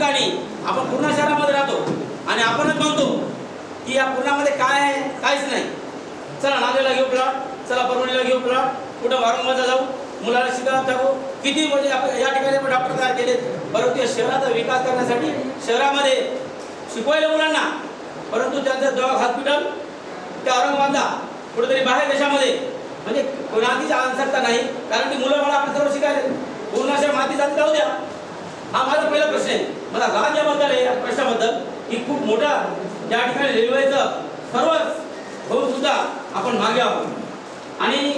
ठिकाणी आपण पूर्णा शहरामध्ये राहतो आणि आपणच म्हणतो की या पूर्णामध्ये काय आहे काहीच नाही. चला नांदेडला घेऊ प्लॉट चला परभणीला घेऊ प्लॉट कुठं वारंवारचा जाऊ मुलाला शिकायला टाकू. किती म्हणजे आपण या ठिकाणी आपण डॉक्टर तयार केले परंतु या शहराचा विकास करण्यासाठी शहरामध्ये शिकवायला मुलांना. परंतु त्यांचं दवा हॉस्पिटल त्या औरंगाबादला कुठेतरी बाहेर देशामध्ये. म्हणजे कोणाचीच आवश्यकता नाही. कारण की मुलं मला आपण सर्व शिकायला पूर्ण माती जात जाऊ द्या. हा माझा पहिला प्रश्न आहे. मला राग याबद्दल आहे या प्रश्नाबद्दल की खूप मोठा त्या ठिकाणी रेल्वेचं सर्वच होऊन सुद्धा आपण मागे आहोत. आणि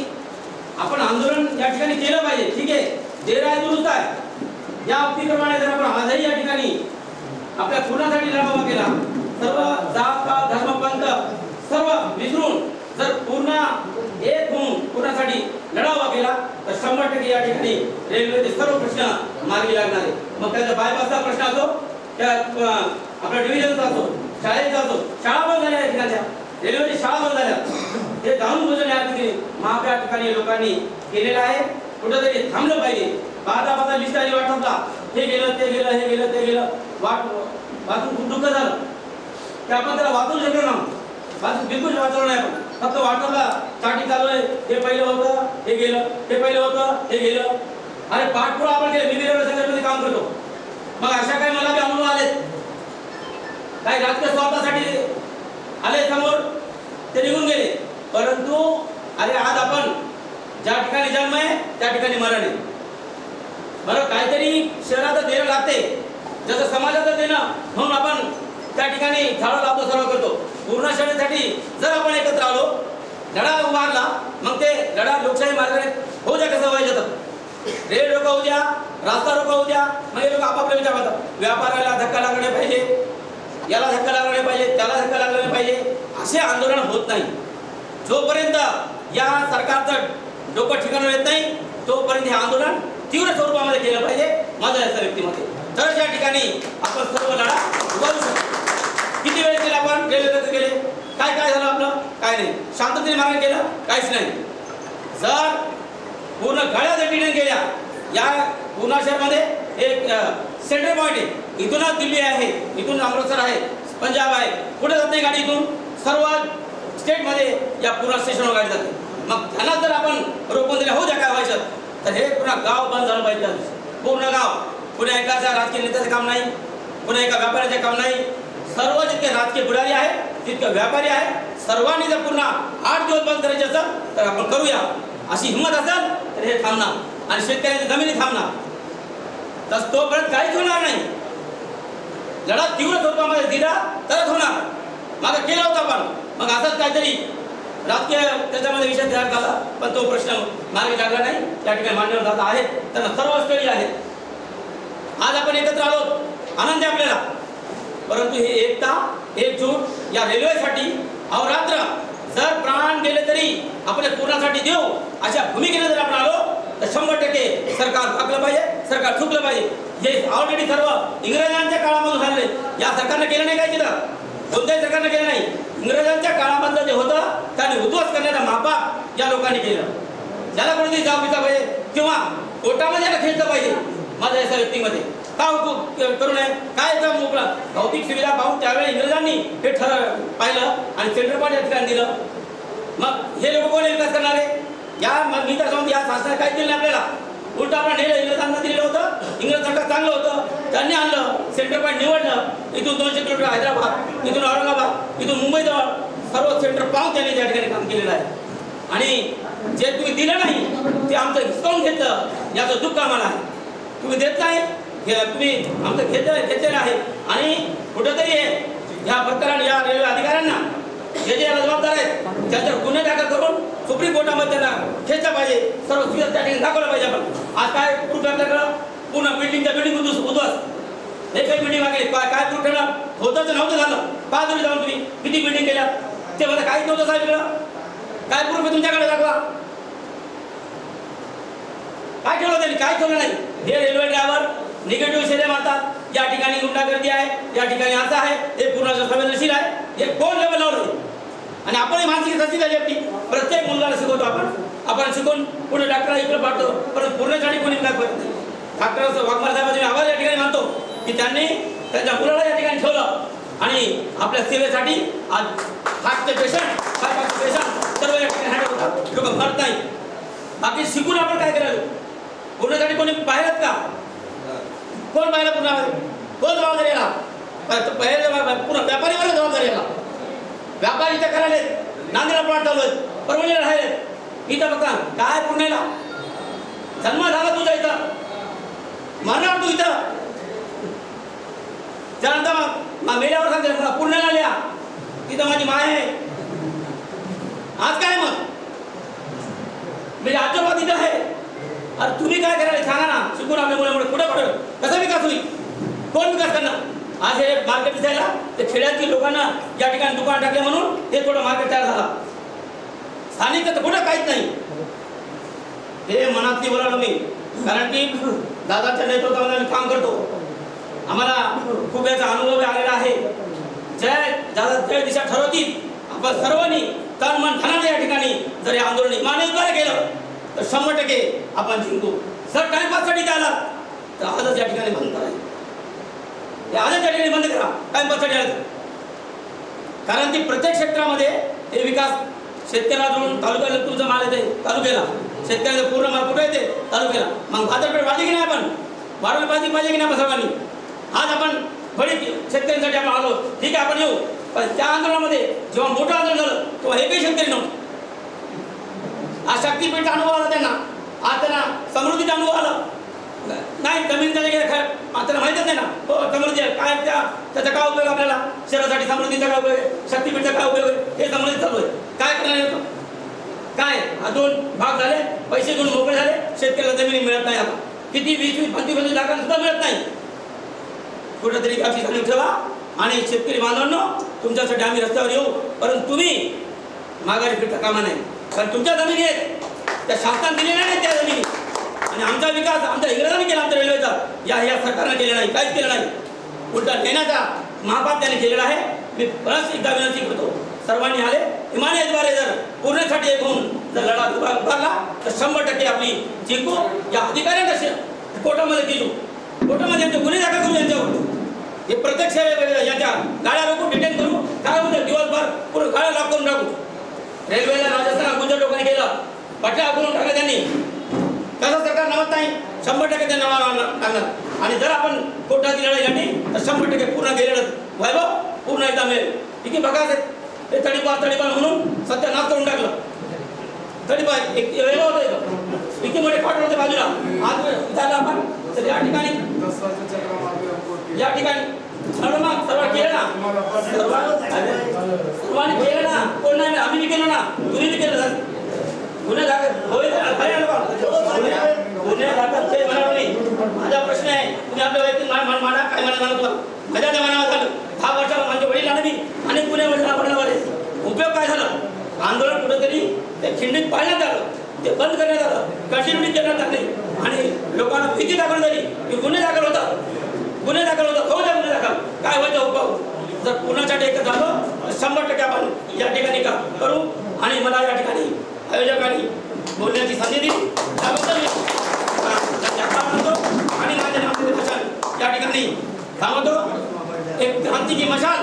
आपण आंदोलन या ठिकाणी केलं पाहिजे. ठीक आहे? जे राय दुरुस्त आहे या अगदीप्रमाणे जर आपण आजही या ठिकाणी आपल्या कुणासाठी लढावा केला सर्व जात पात धर्म पंथ सर्व विसरून जर पूर्ण एक ठिकाणी लढावा केला तर शंभर टक्के या ठिकाणी रेल्वेचे सर्व प्रश्न मार्गी लागणार आहे मग त्याचा बायपासचा प्रश्न असो त्या आपला डिव्हिजनचा असो शाळेचा असो शाळा बंद झाल्या या ठिकाणच्या. रेल्वेची शाळा बंद झाल्या. हे जाणून बुजून या ठिकाणी महाप्या ठिकाणी लोकांनी केलेलं आहे. कुठंतरी थांबलं पाहिजे. पाहता पाहता लिस्ट आली वाटपला हे गेलं ते गेलं हे गेलं ते गेलं. वाट वाचून खूप दुःख झालं. ते आपण त्याला वाचवू शकलो ना वाचून बिलकुल वाचवलं नाही आपण. फक्त वाटपला साठी चालू आहे. हे पहिलं होतं हे गेलं हे पहिलं होतं हे गेलं. अरे पाठपुरा आपण केलं. मी रेल्वे काम करतो. मग अशा काही मला बी अनुभव आलेत. काही राजकीय स्वार्थासाठी आले समोर. ते निघून गेले. परंतु अरे आज आपण ज्या ठिकाणी जन्म आहे त्या ठिकाणी मरण आहे. बरं काहीतरी शहराचं देणं लागते जसं समाजाचं देणं म्हणून आपण त्या ठिकाणी झाडं लावतो सर्व करतो. पूर्ण शहरासाठी जर आपण एकत्र आलो लढा उभारला मग ते लढा लोकशाही मार्गाने होऊ द्या कसं व्हायचं तर रेल रोका होऊ द्या रास्ता रोका होऊ द्या मग हे लोक आपापले विचार करतात. व्यापाराला धक्का लागणे पाहिजे याला धक्का लागणे पाहिजे त्याला धक्का लागला पाहिजे असे आंदोलन होत नाही. जोपर्यंत या सरकारचं डोकं ठिकाण येत नाही तोपर्यंत हे आंदोलन तीव्र स्वरूपामध्ये केलं पाहिजे माझं याचं व्यक्तीमध्ये तर या ठिकाणी आपण सर्व लढा उभारू शकतो. किती वेळ केला आपण? रेल्वे रद्द केले काय काय झालं आपलं? काय नाही. शांततेने मागणी केलं? काहीच नाही. जर पूर्ण गळ्या दंडीने गेल्या या पूर्णा शहरमध्ये एक सेंट्रल पॉईंट आहे. इथूनच दिल्ली आहे. इथून अमृतसर आहे. पंजाब आहे. कुठे जात नाही गाडी इथून? सर्व स्टेटमध्ये या पूर्ण स्टेशनवर गाडी जाते. मग त्यांना जर आपण रोखून दिल्या होऊ द्या काय व्हायचं तर हे पूर्ण गाव बंद झालं पाहिजे पूर्ण गाव. कुण्या एकाच्या राजकीय नेत्याचं काम नाही. कुण्या एका व्यापाऱ्याचे काम नाही. सर्व जितके राजकीय पुढारी आहेत तितके व्यापारी आहेत सर्वांनी जर पुन्हा आठ दिवस बंद करायचे असेल तर आपण करूया. अशी हिंमत असेल तर हे थांबणार. आणि शेतकऱ्यांच्या जमिनी थांबणार. तर तोपर्यंत काहीच होणार नाही. लढा तीव्र स्वरूपामध्ये दिला तरच होणार. मागं केला होता आपण मग असंच काहीतरी राजकीय त्याच्यामध्ये विषय तयार झाला. पण तो प्रश्न मार्गी लागला नाही. त्या ठिकाणी मान्यवर दादा आहेत. त्यांना सर्व स्थळी आहेत. आज आपण एकत्र आलो. आनंद आहे आपल्याला. परंतु हे एकता एकजूट या रेल्वेसाठी अवरात्र जर प्राण गेले तरी आपल्या पूर्णासाठी देऊ अशा भूमिकेने जर आपण आलो तर शंभर टक्के सरकार भागलं पाहिजे सरकार चुकलं पाहिजे. हे ऑलरेडी सर्व इंग्रजांच्या काळामधून झाले या सरकारनं केलं नाही काय तिथं? कोणत्याही सरकारनं केलं नाही. इंग्रजांच्या काळामधलं जे होतं त्याने उद्ध्वस्त करण्याचा मापाप या लोकांनी केलं. ज्याला कोणती जाब घेतला पाहिजे किंवा कोर्टामध्ये याला खेळलं पाहिजे माझ्या या व्यक्तीमध्ये. का करू नये काय त्या मोकळा? भौतिक सुविधा पाहून त्यावेळी इंग्रजांनी हे ठर पाहिलं आणि सेंट्रल पॉईंट या ठिकाणी दिलं. मग हे लोक कोण विकास करणार आहे? या मग मी तर सांगतो या शासनाने काय दिलं आपल्याला? उलट आपण नेलं इंग्रजांना दिलेलं होतं. इंग्रज सरकार चांगलं होतं. त्यांनी आणलं सेंटर पॉईंट निवडलं. इथून दोनशे किलोमीटर हैदराबाद इथून औरंगाबाद इथून मुंबईजवळ सर्व सेंटर पाहून त्यांनी त्या ठिकाणी काम केलेलं आहे. आणि जे तुम्ही दिलं नाही ते आमचं हिसकावून घेतलं. याचं दुःख आम्हाला आहे. तुम्ही देत नाही हे तुम्ही आमचं खेचर खेचर आहे. आणि कुठंतरी हे ह्या प्रकाराने या रेल्वे अधिकाऱ्यांना जे जे याला जबाबदार आहेत त्याच्यावर गुन्हे दाखल करून सुप्रीम कोर्टामध्ये त्यांना खेचलं पाहिजे. सर्व सुविधा त्या ठिकाणी दाखवलं पाहिजे आपण. आज काय प्रूफ आपल्याकडं पूर्ण बिल्डिंगच्या बिल्डिंग उद्ध्वस्त उद्ध्वस्त. हे काही बिल्डिंग मागे काय काय प्रूफ ठेवणार होतं तर नव्हतं झालं. पाच तुम्ही जाऊन तुम्ही? किती बिल्डिंग केल्या? ते मला काहीच नव्हतं साहेब इकडं. काय प्रूफ आहे तुमच्याकडे दाखवा. काय ठेवलं त्यांनी? काय ठेवलं नाही? हे रेल्वे ड्रायव्हर निगेटिव्ह शेरे मारतात. या ठिकाणी गुंडागर्दी आहे या ठिकाणी असं आहे हे पूर्ण संवेदनशील आहे हे कोण लेवल लावलं आणि आपणही मानसिक तशी झाली आपली प्रत्येक मुलाला शिकवतो आपण. आपण शिकून पुढे डॉक्टरला इकडे पाठवतो. परंतु पूर्णसाठी कोणी काय करत नाही. डॉक्टर वाघमार साहेबांचे मी आवाज या ठिकाणी मानतो की त्यांनी त्यांच्या मुलाला या ठिकाणी ठेवलं. आणि आपल्या सेवेसाठी आज हार्टचे पेशंट हार्टचे पेशंट सर्व या ठिकाणी करत होतात. लोक मरत नाही बाकी शिकून आपण काय करायला पूर्णसाठी कोणी पाहिलं का? कोण पाहिला पुन्हा कोण जबाबदारी याला पहिले जबाब- पुन्हा व्यापारीवर जबाबदारी याला व्यापारी इथे करायले नांदेडला प्लॉट चालू आहेत. परभणीला राहिले इथं बघा काय पुण्याला? जन्म झाला तुझा इथं. मरणार तू इथं. त्यानंतर मग मेल्यावर सांगते मला पुण्याला लिहा तिथं माझी माय आहे. आज काय मग? म्हणजे आजोबा तिथं आहे. अरे तुम्ही काय करायला? सांगा ना. शिकून आपल्या मुलामुळे पुढे पडेल कसा विकास होईल? कोण विकास करणार? आज हे मार्केट दिसायला ते खेड्यातील लोकांना या ठिकाणी दुकान टाकले म्हणून हे थोडं मार्केट तयार झाला. स्थानिक तर कुठं काहीच नाही. हे मनातली बोलावलं मी. कारण की दादाच्या नेतृत्वामध्ये आम्ही काम करतो. आम्हाला खूप याचा अनुभव आलेला आहे. जय दादा जय दिशा ठरवतील. आपण सर्वांनी तन मन धनाने या ठिकाणी जर हे आंदोलन इमानद्वारे केलं तर शंभर टक्के आपण जिंकू. जर टाइमपाससाठी आला तर आजच या ठिकाणी बंद आहे आजच या ठिकाणी बंद करा. टाइमपाससाठी आलं कारण की प्रत्येक क्षेत्रामध्ये हे विकास शेतकऱ्याला जोडून तालुक्याला तुमचं माल येते तालुक्याला. शेतकऱ्याचं पूर्ण माल कुठे येते तालुक्याला. मग बाजारपेठ वाढली की नाही आपण? वाढवली पाहिजे पाहिजे की नाही सर्वांनी? आज आपण बडी शेतकऱ्यांसाठी आपण आलो. ठीक आहे आपण येऊ. पण त्या आंदोलनामध्ये जेव्हा मोठं आंदोलन झालं तेव्हा हे काही शेतकरी नव्हतं. आज शक्तीपीठ अनुभव आला त्यांना. आता ना समृद्धीचा अनुभव आला नाही जमीन त्याच्या गेल्या खरं. त्यांना माहितच नाही ना. हो समृद्धी काय त्या त्याचा काय उपयोग आपल्याला? शरीरासाठी समृद्धीचा काय उपयोग आहे? शक्तीपीठचा काय उपयोग आहे? हे समृद्धी चालू आहे. काय करणार आहे काय? हा दोन भाग झाले. पैसे घेऊन मोकळे झाले. शेतकऱ्याला जमिनी मिळत नाही आता. किती वीस वीस पंचवीस पंचवीस लाखांना सुद्धा मिळत नाही. कुठंतरी गाठी घालून ठेवा. आणि शेतकरी बांधवांनो तुमच्यासाठी आम्ही रस्त्यावर येऊ. परंतु तुम्ही माघारी फिरता कामा नाही कारण तुमच्या जमिनी आहेत. त्या शासनाने दिलेल्या नाही त्या जमिनी. आणि आमचा विकास आमच्या इंग्रजांनी केला आमच्या रेल्वेचा. या या सरकारनं केलेला नाही काहीच केलं नाही. उलटा देण्याचा महापात त्याने केलेला आहे. मी परत एकदा विनंती करतो सर्वांनी आले. हिमालयद्वारे जर पूर्णसाठी एक होऊन जर लढा उभारला तर शंभर टक्के आपली जिंकू. या अधिकाऱ्यांना कोर्टामध्ये दिलू कोर्टामध्ये यांचे गुन्हे दाखल करू यांच्यावर हे प्रत्यक्ष याच्या गाड्या रोखून डिटेन करू. काय होतं? दिवसभर पूर्ण गाड्या लॉक करून टाकू. रेल्वेला राजस्थान गुजर लोकांनी केलं. पट्ट्या करून टाकलं त्यांनी. कसं सरकार नमत नाही. शंभर टक्के त्यांना टाकणार आणि जर आपण कोर्टाची लढाई लढली तर शंभर टक्के पूर्ण गेलेलं वैभव पूर्ण एकदा मिळेल. ठीक आहे बघा ते तडीपार तडीपार म्हणून सत्यानाश करून टाकलं. तडीपार एक वैभव होतं इथं. इतके मोठे फाट होते बाजूला. आज झालं आपण. तर या ठिकाणी या ठिकाणी सर्व सर्व केलं ना? सर्वांनी केलं ना? कोण नाही? आम्ही केलं ना? तुम्ही केलं गुन्हे दाखल. होय गुन्हे- गुन्हे दाखल. ते म्हणावं नाही. माझा प्रश्न आहे. तुम्ही आपल्या वैयक्तिक मान मान माना. काय म्हणा मला तुला माझ्या त्या मनावर झालं दहा वर्षाला वडील वडिलांना मी अनेक गुन्हे वडील आपल्याला उपयोग काय झाला? आंदोलन कुठेतरी ते खिंडीत पाळण्यात आलं. ते बंद करण्यात आलं. कंटिन्युटी करण्यात आली. आणि लोकांना भीती दाखल झाली की गुन्हे दाखल होतात. गुन्हे दाखल होतात. हो द्या गुन्हे दाखल. काय व्हायचं उपाव जर पुण्याच्या टेक झालं शंभर टक्के आपण या ठिकाणी का करू? आणि मला या ठिकाणी आयोजकांनी बोलण्याची संधी दिली. त्याबद्दल आणि या ठिकाणी थांबतो एक क्रांति की मशाल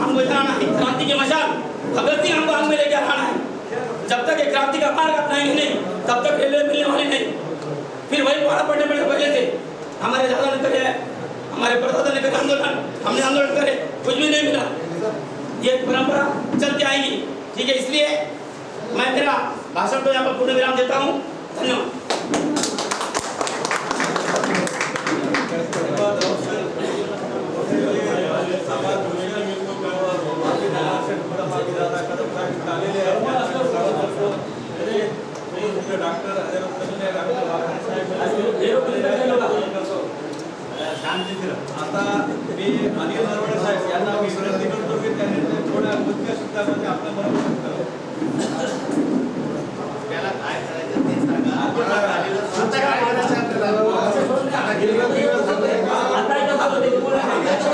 हमको जाना है मशाल. भगत हमको आग में लेके आना है जब तक ये क्रांति का मार्ग अपनाएँगे नहीं, तब तक रेलवे मिलने वाली नहीं. फिर वही पारा पड़ने पड़े पहले से हमारे दादा ने करे हमारे परदादा ने करे आंदोलन, हमने आंदोलन करे, कुछ भी नहीं मिला. ये परंपरा चलती आएगी। ठीक है, इसलिए मैं मेरा भाषण को यहाँ पर पूर्ण विराम देता हूँ